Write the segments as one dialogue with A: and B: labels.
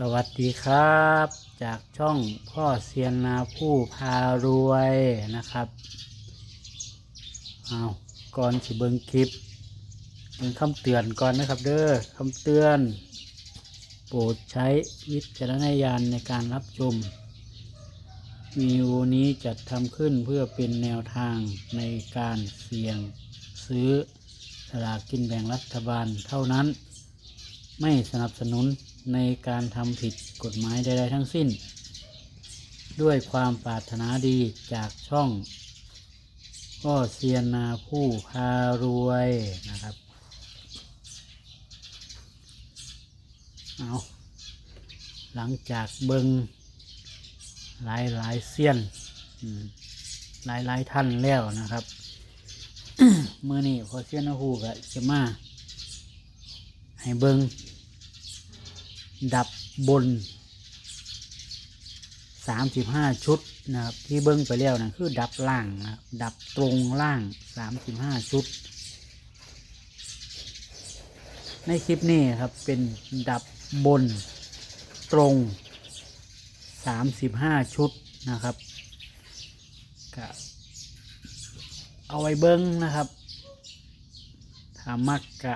A: สวัสดีครับ จากช่องพ่อเซียนนาผู้พารวยนะครับเอาก่อนสิเบิงคลิปเป็นคำเตือนก่อนนะครับเด้อคำเตือน โปรดใช้วิจารณญาณในการรับชมวีดีโอนี้จัดทำขึ้นเพื่อเป็นแนวทางในการเสี่ยงซื้อสลากกินแบ่งรัฐบาลเท่านั้น ไม่สนับสนุน ในการทำผิดกฎหมายใดๆทั้งสิ้น ด้วยความปรารถนาดีจากช่องก็เซียนนาผู้พารวยนะครับ เอาหลังจากเบิงหลายหลายๆเซียนหลายหลายๆท่านแล้วนะครับเมื่อนี้พอเซียนนาผู้ก็จะมาให้เบิง ดับบนสามสิบห้าชุดนะครับ ที่เบิ้งไปแล้วนะคือดับล่างนะครับดับตรงล่างสามสิบห้าชุด ในคลิปนี้ครับเป็นดับบนตรงสามสิบห้าชุดนะครับก็เอาไว้เบิ้งนะครับถ้ามักกะ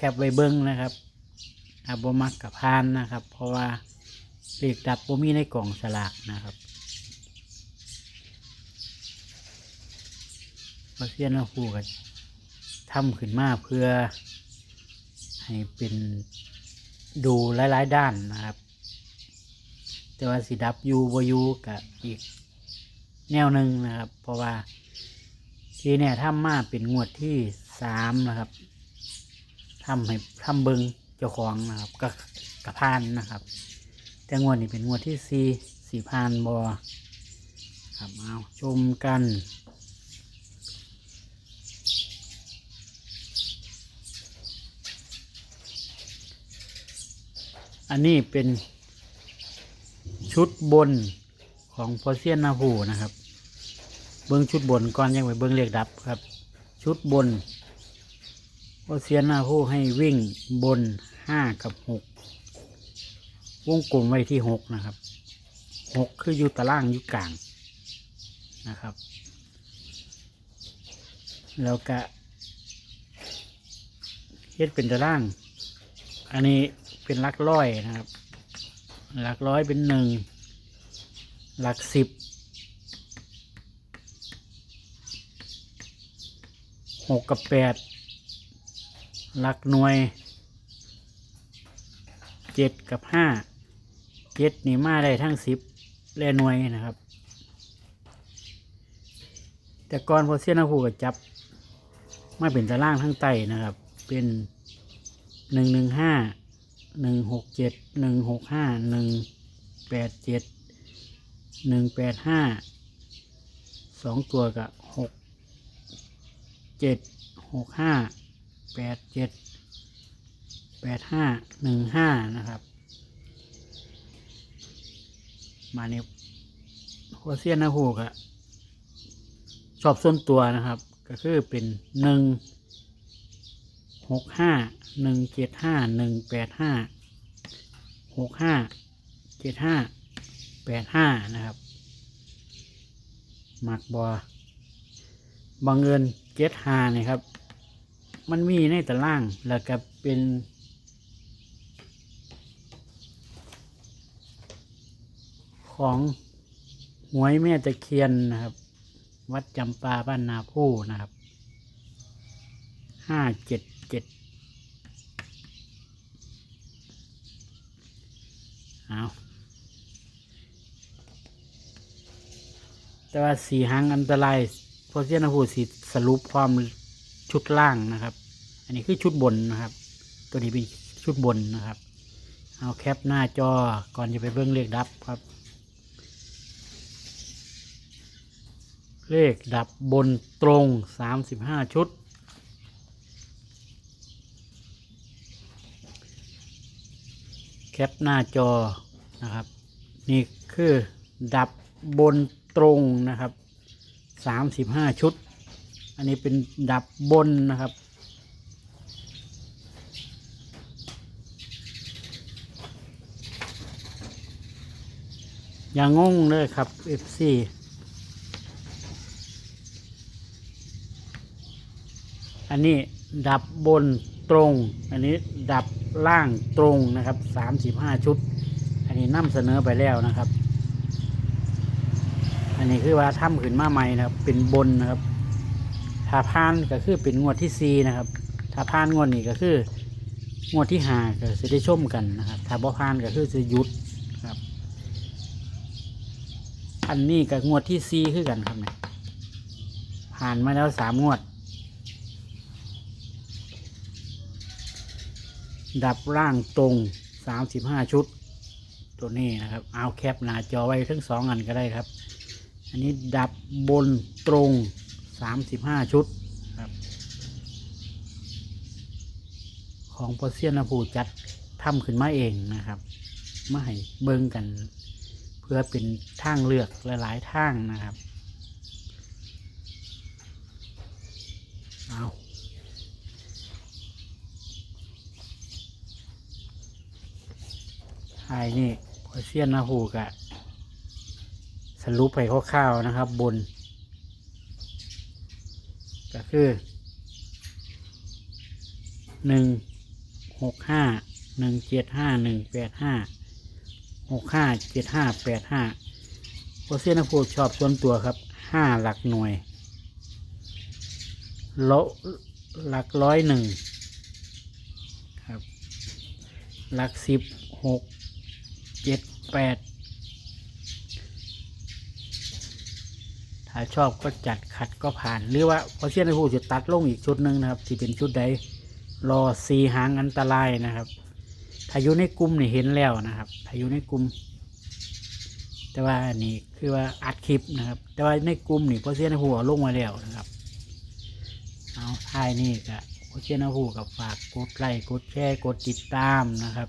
A: แคปไว้เบิ้งนะครับอาบมักกับพานนะครับ เพราะว่าเลขดับบ่มีในกล่องสลากนะครับมาเซียนหูกันทำขึ้นมาเพื่อให้เป็นดูหลาย ๆ ด้านนะครับ แต่ว่าสีดับยูบยูกับอีกแนวหนึ่งนะครับ เพราะว่าทีเนี่ยทำมาเป็นงวดที่สามนะครับ ทำให้ทำเบิงเจ้าของนะครับก็กระพานนะครับ แต่งวดนี้เป็นงวดที่สี่สี่พานบอครับเอาชมกันอันนี้เป็นชุดบนของพอเซียนนาหูนะครับ เบิ้องชุดบนก่อนยังไปเบิ้องเลขดับครับ ชุดบน ก็เสียหน้าผู้ให้วิ่งบนห้ากับหกวงกลมไว้ที่หกนะครับหกคืออยู่ตารางอยู่กลางนะครับ แล้วก็เฮ็ดเป็นตาราง อันนี้เป็นหลักร้อยนะครับหลักร้อยเป็นหนึ่งหลักสิบหกกับแปด หลักหน่วยเจ็ดกับห้าเจ็ดนี่มาได้ทั้งสิบและหน่วยนะครับ แต่ก่อนพอเสียนาผูกับจับ มาเป็นตารางทั้งไตนะครับ เป็นหนึ่งหนึ่งห้าหนึ่งหกเจ็ดหนึ่งหกห้าหนึ่งแปดเจ็ดหนึ่งแปดห้าสองตัวกับหกเจ็ดหกห้า แปดเจ็ดแปดห้าหนึ่งห้านะครับ มาในหัวเซียนนะฮูกอะชอบส่วนตัวนะครับ ก็คือเป็นหนึ่งหกห้าหนึ่งเจ็ดห้าหนึ่งแปดห้าหกห้าเจ็ดห้าแปดห้านะครับหมักบอบังเอิญเจ็ดห้านี่ครับ มันมีในตาราง แล้วก็เป็นของหวยแม่ตะเคียนนะครับ วัดจำปาบ้านนาผู้นะครับห้าเจ็ดเจ็ดเอาแต่ว่าสีหางอันตรายเพราะเสียนหูสีสรุปความชุดล่างนะครับ อันนี้คือชุดบนนะครับ ตัวนี้เป็นชุดบนนะครับ เอาแคปหน้าจอก่อนจะไปเบิ้งเลขดับครับ เลขดับบนตรงสามสิบห้าชุด แคปหน้าจอนะครับ นี่คือดับบนตรงนะครับสามสิบห้าชุด อันนี้เป็นดับบนนะครับ อย่างงงเลยครับ FC อันนี้ดับบนตรง อันนี้ดับล่างตรงนะครับสามสิบห้าชุด อันนี้นำเสนอไปแล้วนะครับ อันนี้คือว่าทำขึ้นมาใหม่นะครับ เป็นบนนะครับถ้าพานก็คือเป็นงวดที่สี่นะครับ ถ้าพานงวดนี้ก็คืองวดที่ห้าก็จะได้ชมกันนะครับ ถ้าบ่พานก็คือจะหยุดครับ อันนี้กับงวดที่สี่คือกันครับเนี่ยผ่านมาแล้วสามงวด ดับร่างตรงสามสิบห้าชุด ตัวนี้นะครับ เอาแคปหน้าจอไว้ทั้งสองอันก็ได้ครับ อันนี้ดับบนตรงสามสิบห้าชุดครับ ของพอเซียนภูจัดทำขึ้นมาเองนะครับ มาให้เบิ่งกันเพื่อเป็นทางเลือกหลาย ๆ ทางนะครับ เอาไอ้นี่พอเซียนนาหูกะสรุปไปคร่าวๆนะครับบน ก็คือหนึ่งหกห้าหนึ่งเจ็ดห้าหนึ่งแปดห้า หกห้าเจ็ดห้าแปดห้าโอเซียนพูดชอบส่วนตัวครับห้าหลักหน่วยลหลักร้อยหนึ่งครับ หลักสิบหกเจ็ดแปดถ้าชอบก็จัดขัดก็ผ่าน หรือว่าพอเชียนในผู้จะตัดลงอีกชุดหนึ่งนะครับ ที่เป็นชุดใดรอสีหางอันตรายนะครับ ถ้าอยู่ในกลุ่มนี่เห็นแล้วนะครับถ้าอยู่ในกลุ่ม แต่ว่าอันนี้คือว่าอัดคลิปนะครับ แต่ว่าในกลุ่มนี่พอเชียนในผู้เอาลงมาแล้วนะครับ เอาท้ายนี่ก็พอเชียนในผู้กับฝากกดไลค์กดแชร์กดติดตามนะครับ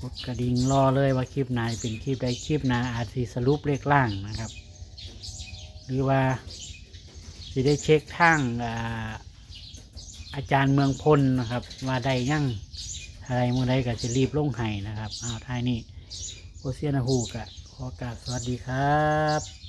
A: กดกระดิ่งรอเลยว่าคลิปไหนเป็นคลิปใดคลิปไหนอาจสิสรุปเลขล่างนะครับ หรือว่าจะได้เช็คทางอาอาจารย์เมืองพลนะครับว่าได้ยั่ง อะไรมื่อใดก็จะรีบลงไห้นะครับเอาท้ายนี้โอเซียนาฮูกะขอกราบสวัสดีครับ